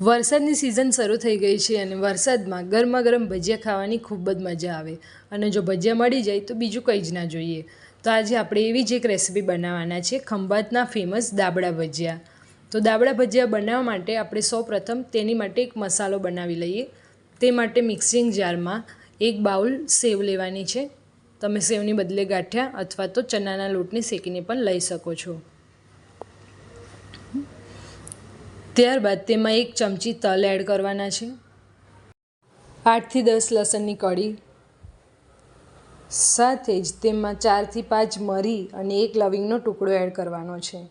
વરસાદની સિઝન શરૂ થઈ ગઈ છે અને વરસાદમાં ગરમા ગરમ ભજીયા ખાવાની ખૂબ જ મજા આવે. અને જો ભજીયા મળી જાય તો બીજું કંઈ જ ના જોઈએ. તો આજે આપણે એવી જ એક રેસીપી બનાવવાના છે, ખંભાતના ફેમસ દાબડા ભજીયા. તો દાબડા ભજીયા બનાવવા માટે આપણે સૌપ્રથમ તેની માટે એક મસાલો બનાવી લઈએ. તે માટે મિક્સિંગ જારમાં એક બાઉલ સેવ લેવાની છે. તમે સેવની બદલે ગાંઠિયા અથવા તો ચણાના લોટને શેકીને પણ લઈ શકો છો. ત્યારબાદ તેમાં એક ચમચી તલ એડ કરવાના છે. આઠથી દસ લસણની કળી. સાથે જ તેમાં ચારથી પાંચ મરી અને એક લવિંગનો ટુકડો એડ કરવાનો છે.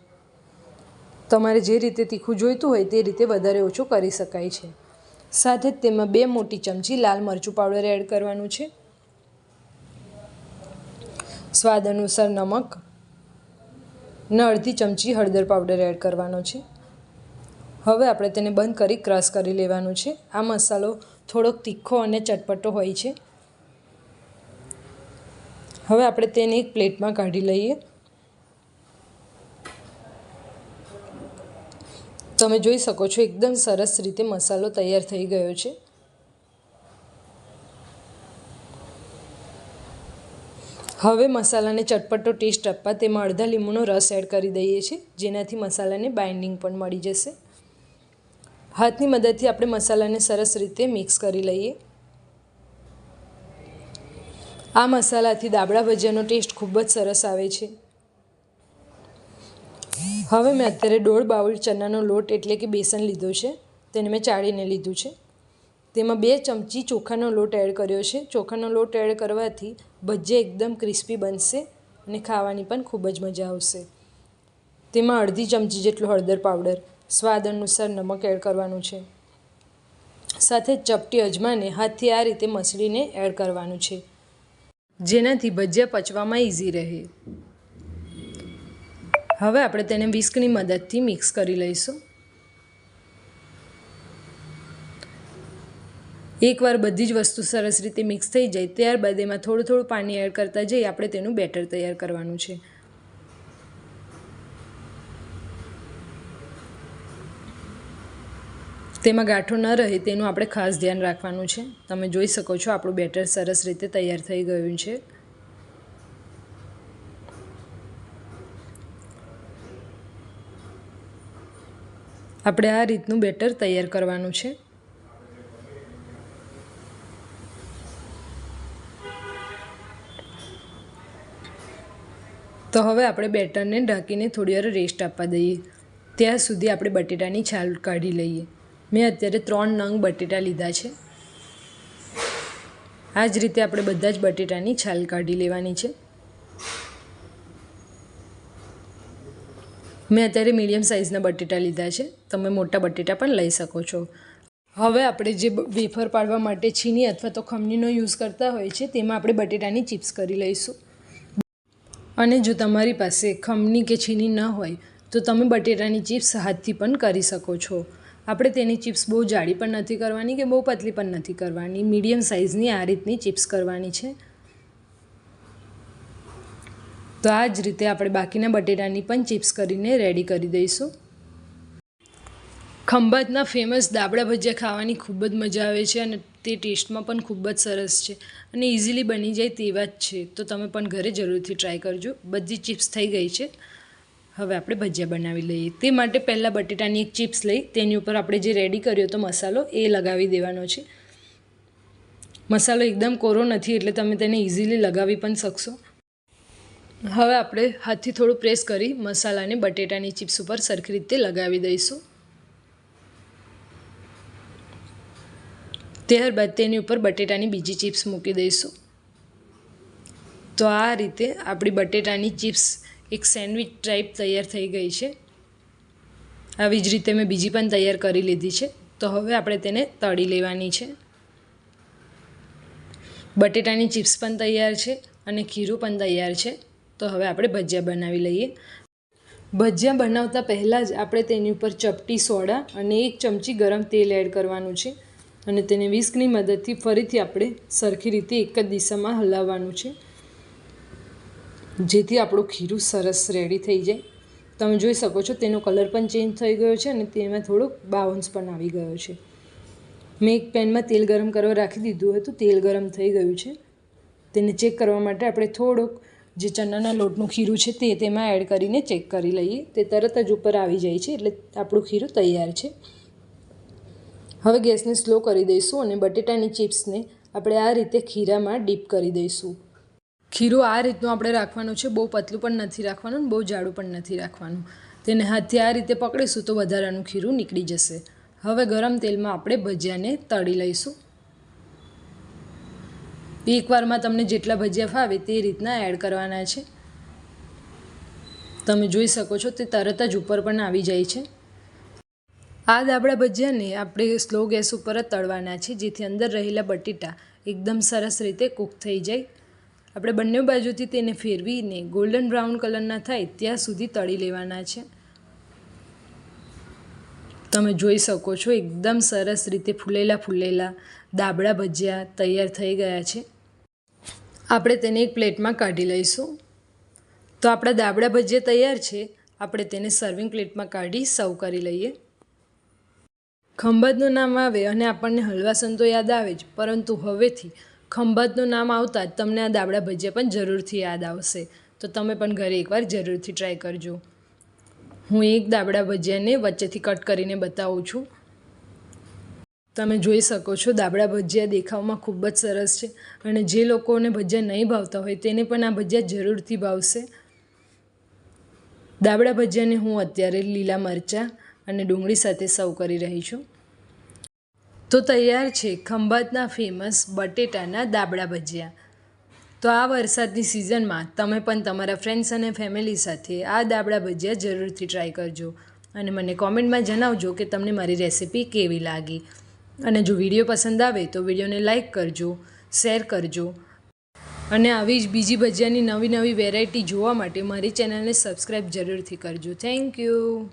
તમારે જે રીતે તીખું જોઈતું હોય તે રીતે વધારે ઓછું કરી શકાય છે. સાથે જ તેમાં બે મોટી ચમચી લાલ મરચું પાવડર એડ કરવાનું છે. સ્વાદ અનુસાર નમક. ને અડધી ચમચી હળદર પાવડર એડ કરવાનો છે. હવે આપણે તેને બંધ કરી ક્રશ કરી લેવાનું છે. આ મસાલો થોડોક તીખો અને ચટપટો હોય છે. હવે આપણે તેને એક પ્લેટમાં કાઢી લઈએ. તમે જોઈ શકો છો એકદમ સરસ રીતે મસાલો તૈયાર થઈ ગયો છે. હવે મસાલાને ચટપટો ટેસ્ટ આપવા તેમાં અડધા લીંબુનો રસ એડ કરી દઈએ છીએ, જેનાથી મસાલાને બાઇન્ડિંગ પણ મળી જશે. હાથની મદદથી આપણે મસાલાને સરસ રીતે મિક્સ કરી લઈએ. આ મસાલાથી દાબડા ભજીયાનો ટેસ્ટ ખૂબ જ સરસ આવે છે. હવે મેં અત્યારે દોઢ બાઉલ ચણાનો લોટ એટલે કે બેસન લીધો છે. તેને મેં ચાળીને લીધું છે. તેમાં બે ચમચી ચોખાનો લોટ એડ કર્યો છે. ચોખાનો લોટ એડ કરવાથી ભજીયા એકદમ ક્રિસ્પી બનશે અને ખાવાની પણ ખૂબ જ મજા આવશે. તેમાં અડધી ચમચી જેટલો હળદર પાવડર સ્વાદ અનુસાર નમક એડ કરવાનું છે. સાથે ચપટી અજમાને હાથથી આ રીતે મસળીને એડ કરવાનું છે. જેનાથી ભજીયા પચવામાં ઇઝી રહે. હવે આપણે તેને વિસ્કની મદદથી મિક્સ કરી લઈશું. એકવાર બધી જ વસ્તુ સરસ રીતે મિક્સ થઈ જાય, ત્યારબાદ એમાં થોડું થોડું પાણી એડ કરતા જઈ આપણે તેનું બેટર તૈયાર કરવાનું છે. તેમાં ગાંઠો ન રહે તેનું આપણે ખાસ ધ્યાન રાખવાનું છે. તમે જોઈ શકો છો આપણું બેટર સરસ રીતે તૈયાર થઈ ગયું છે. આપણે આ રીતનું બેટર તૈયાર કરવાનું છે. તો હવે આપણે બેટરને ઢાંકીને થોડી વાર રેસ્ટ આપવા દઈએ. ત્યાં સુધી આપણે બટેટાની છાલ કાઢી લઈએ. મેં અત્યારે ત્રણ નંગ બટેટા લીધા છે. આ જ રીતે આપણે બધા જ બટેટાની છાલ કાઢી લેવાની છે. મેં અત્યારે મીડિયમ સાઇઝના બટેટા લીધા છે. તમે મોટા બટેટા પણ લઈ શકો છો. હવે આપણે જે વેફર પાડવા માટે છીની અથવા તો ખમણીનો યુઝ કરતા હોય છે, તેમાં આપણે બટેટાની ચિપ્સ કરી લઈશું. અને જો તમારી પાસે ખમણી કે છીની ન હોય, તો તમે બટેટાની ચિપ્સ હાથથી પણ કરી શકો છો. આપણે તેની ચિપ્સ બહુ જાડી પણ નથી કરવાની કે બહુ પતલી પણ નથી કરવાની. મીડિયમ સાઇઝની આ રીતની ચિપ્સ કરવાની છે. તો આ જ રીતે આપણે બાકીના બટેટાની પણ ચિપ્સ કરીને રેડી કરી દઈશું. ખંભાતના ફેમસ દાબડા ભજીયા ખાવાની ખૂબ જ મજા આવે છે અને તે ટેસ્ટમાં પણ ખૂબ જ સરસ છે અને ઇઝીલી બની જાય તેવા જ છે. તો તમે પણ ઘરે જરૂરથી ટ્રાય કરજો. બધી ચિપ્સ થઈ ગઈ છે. હવે આપણે ભજીયા બનાવી લઈએ. તે માટે પહેલાં બટેટાની એક ચિપ્સ લઈ, તેની ઉપર આપણે જે રેડી કર્યો હતો મસાલો, એ લગાવી દેવાનો છે. મસાલો એકદમ કોરો નથી, એટલે તમે તેને ઇઝીલી લગાવી પણ શકશો. હવે આપણે હાથથી થોડું પ્રેસ કરી મસાલાને બટેટાની ચિપ્સ ઉપર સરખી રીતે લગાવી દઈશું. ત્યારબાદ તેની ઉપર બટેટાની બીજી ચિપ્સ મૂકી દઈશું. તો આ રીતે આપણી બટેટાની ચિપ્સ એક સેન્ડવિચ ટાઈપ તૈયાર થઈ ગઈ છે. આવી જ રીતે મેં બીજી પણ તૈયાર કરી લીધી છે. તો હવે આપણે તેને તળી લેવાની છે. બટેટાની ચિપ્સ પણ તૈયાર છે અને ખીરું પણ તૈયાર છે. તો હવે આપણે ભજીયા બનાવી લઈએ. ભજીયા બનાવતા પહેલાં જ આપણે તેની ઉપર ચપટી સોડા અને એક ચમચી ગરમ તેલ એડ કરવાનું છે અને તેને વિસ્કની મદદથી ફરીથી આપણે સરખી રીતે એક જ દિશામાં હલાવવાનું છે. જેથી આપણું ખીરું સરસ રેડી થઈ જાય. તમે જોઈ શકો છો તેનો કલર પણ ચેન્જ થઈ ગયો છે અને તેમાં થોડોક બાઉન્સ પણ આવી ગયો છે. મેં એક પેનમાં તેલ ગરમ કરવા રાખી દીધું હતું. તેલ ગરમ થઈ ગયું છે. તેને ચેક કરવા માટે આપણે થોડુંક જે ચણાના લોટનું ખીરું છે તે તેમાં એડ કરીને ચેક કરી લઈએ. તે તરત જ ઉપર આવી જાય છે એટલે આપણું ખીરું તૈયાર છે. હવે ગેસને સ્લો કરી દઈશું અને બટેટાની ચિપ્સને આપણે આ રીતે ખીરામાં ડીપ કરી દઈશું. ખીરું આ રીતનું આપણે રાખવાનું છે. બહુ પતલું પણ નથી રાખવાનું બહુ જાડું પણ નથી રાખવાનું. તેને હાથથી આ રીતે પકડીશું તો વધારાનું ખીરું નીકળી જશે. હવે ગરમ તેલમાં આપણે ભજીયાને તળી લઈશું. એકવારમાં તમને જેટલા ભજીયા ફાવે તે રીતના એડ કરવાના છે. તમે જોઈ શકો છો તે તરત જ ઉપર પણ આવી જાય છે. આ દાબડા ભજીયાને આપણે સ્લો ગેસ ઉપર જ તળવાના છે, જેથી અંદર રહેલા બટેટા એકદમ સરસ રીતે કૂક થઈ જાય. આપણે બંને બાજુથી તેને ફેરવીને ગોલ્ડન બ્રાઉન કલરના થાય ત્યાં સુધી તળી લેવાના છે. તમે જોઈ શકો છો, એકદમ સરસ રીતે ફૂલેલા ફૂલેલા દાબડા ભજીયા તૈયાર થઈ ગયા છે. આપણે તેને એક પ્લેટમાં કાઢી લઈશું. તો આપણા દાબડા ભજીયા તૈયાર છે, આપણે તેને સર્વિંગ પ્લેટમાં કાઢી સર્વ કરી લઈએ. ખંભાતનું નામ આવે અને આપણને હલવાસન તો યાદ આવે જ, પરંતુ હવેથી ખંભાતનું નામ આવતા જ તમને આ દાબડા ભજીયા પણ જરૂરથી યાદ આવશે. તો તમે પણ ઘરે એકવાર જરૂરથી ટ્રાય કરજો. હું એક દાબડા ભજીયાને વચ્ચેથી કટ કરીને બતાવું છું. તમે જોઈ શકો છો દાબડા ભજીયા દેખાવમાં ખૂબ જ સરસ છે અને જે લોકોને ભજીયા નહીં ભાવતા હોય તેને પણ આ ભજીયા જરૂરથી ભાવશે. દાબડા ભજીયાને હું અત્યારે લીલા મરચાં અને ડુંગળી સાથે સર્વ કરી રહી છું. તો તૈયાર છે ખંભાતના ફેમસ બટેટાના દાબડા ભજીયા. તો આ વરસાદની સિઝનમાં તમે પણ તમારા ફ્રેન્ડ્સ અને ફેમિલી સાથે આ દાબડા ભજીયા જરૂરથી ટ્રાય કરજો. અને મને કોમેન્ટમાં જણાવજો કે તમને મારી રેસિપી કેવી લાગી. અને જો વીડિયો પસંદ આવે તો વિડીયોને લાઇક કરજો શેર કરજો. અને આવી જ બીજી ભજીયાની નવી નવી વેરાયટી જોવા માટે મારી ચેનલને સબસ્ક્રાઈબ જરૂરથી કરજો. Thank you